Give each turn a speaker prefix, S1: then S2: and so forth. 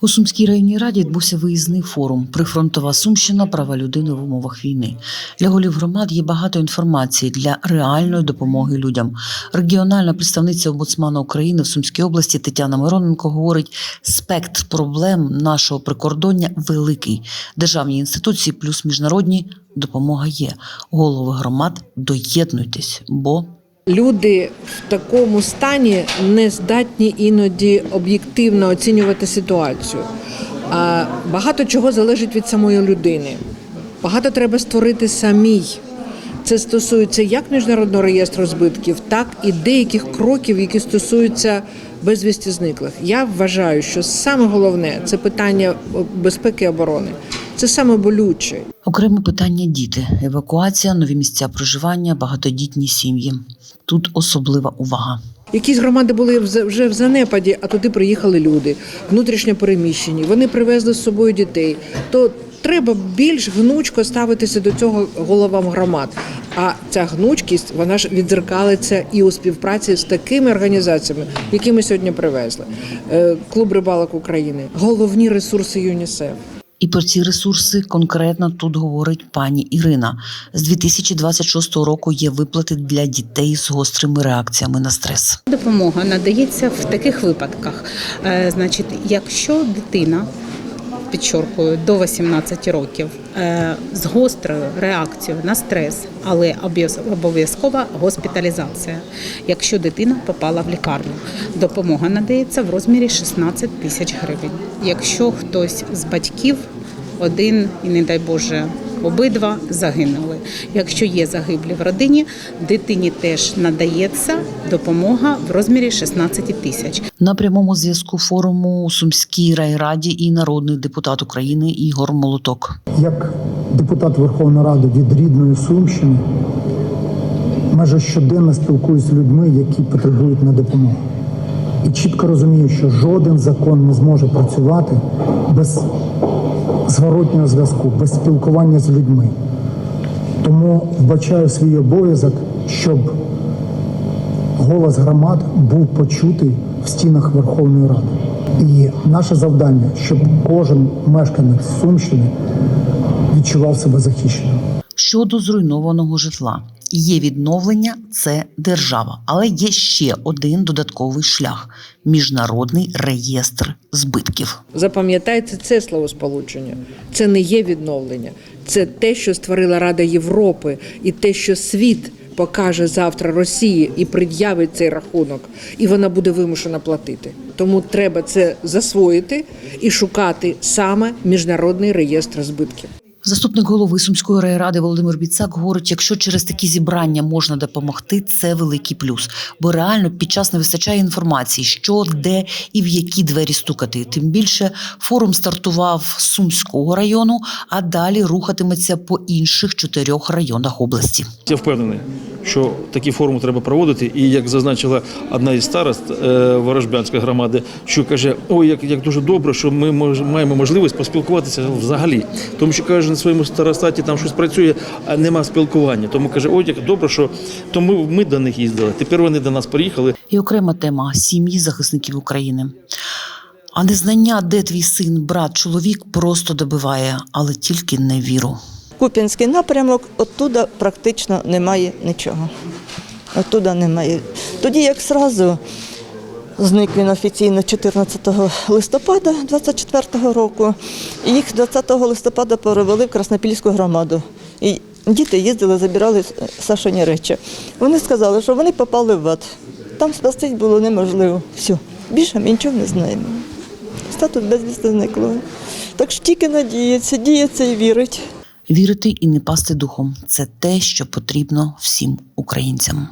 S1: У Сумській районній раді відбувся виїзний форум Прифронтова Сумщина права людини в умовах війни. Для голів громад є багато інформації для реальної допомоги людям. Регіональна представниця омбудсмана України в Сумській області Тетяна Мироненко говорить: спектр проблем нашого прикордоння великий. Державні інституції плюс міжнародні допомога є. Голови громад доєднуйтесь, бо
S2: Люди в такому стані не здатні іноді об'єктивно оцінювати ситуацію. Багато чого залежить від самої людини. Багато треба створити самій. Це стосується як міжнародного реєстру збитків, так і деяких кроків, які стосуються безвісті зниклих. Я вважаю, що саме головне це питання безпеки і оборони. Це саме болюче.
S1: Окреме питання діти, евакуація, нові місця проживання, багатодітні сім'ї. Тут особлива увага.
S2: Якісь громади були вже в занепаді, а туди приїхали люди, внутрішньо переміщені. Вони привезли з собою дітей. То треба більш гнучко ставитися до цього головам громад. А ця гнучкість вона ж відзеркалиться і у співпраці з такими організаціями, які ми сьогодні привезли. Е, Клуб рибалок України, головні ресурси ЮНІСЕФ.
S1: І про ці ресурси конкретно тут говорить пані Ірина. З 2026 року є виплати для дітей з гострими реакціями на стрес.
S3: Допомога надається в таких випадках. Е, Значить, якщо дитина підчоркую до 18 років е, з гострою реакцією на стрес, але обов'яз- обов'язкова госпіталізація. Якщо дитина попала в лікарню, допомога надається в розмірі 16 тисяч гривень. Якщо хтось з батьків один і не дай Боже. Обидва загинули. Якщо є загиблі в родині, дитині теж надається допомога в розмірі 16 тисяч.
S1: На прямому зв'язку форуму у Сумській райраді і народний депутат України Ігор Молоток.
S4: Як депутат Верховної Ради від рідної Сумщини, майже щоденно спілкуюсь з людьми, які потребують на допомогу. І чітко розумію, що жоден закон не зможе працювати без зворотнього зв'язку, без спілкування з людьми. Тому вбачаю свій обов'язок, щоб голос громад був почутий в стінах Верховної Ради. І наше завдання, щоб кожен мешканець Сумщини відчував себе захищеним.
S1: Щодо зруйнованого житла. Є відновлення це держава, але є ще один додатковий шлях міжнародний реєстр збитків.
S2: Запам'ятайте це словосполучення. Це не є відновлення, це те, що створила Рада Європи, і те, що світ покаже завтра Росії і пред'явить цей рахунок, і вона буде вимушена платити. Тому треба це засвоїти і шукати саме міжнародний реєстр збитків.
S1: Заступник голови Сумської райради Володимир Біцак говорить: якщо через такі зібрання можна допомогти, це великий плюс. Бо реально під час не вистачає інформації, що, де і в які двері стукати. Тим більше форум стартував з Сумського району, а далі рухатиметься по інших чотирьох районах області.
S5: Я впевнений, що такі форуми треба проводити. І як зазначила одна із старост е, Ворожбянської громади, що каже: ой, як, як дуже добре, що ми мож, маємо можливість поспілкуватися взагалі. Тому що каже, своєму старостаті там щось працює, а нема спілкування. Тому каже, ой, як добре, що то ми, ми до них їздили. Тепер вони до нас приїхали.
S1: І окрема тема сім'ї захисників України. А незнання, де твій син, брат, чоловік просто добиває, але тільки не віру.
S6: Куп'янський напрямок, оттуда практично немає нічого. Оттуда немає. Тоді як зразу зник він офіційно 14 листопада 24 року, і їх 20 листопада перевели в Краснопільську громаду. І діти їздили, забирали Сашині речі. Вони сказали, що вони попали в ад. Там спастись було неможливо. Все. Більше ми нічого не знаємо. Статус безвісти зникло. Так що тільки надіється, діється і вірить.
S1: Вірити і не пасти духом це те, що потрібно всім українцям.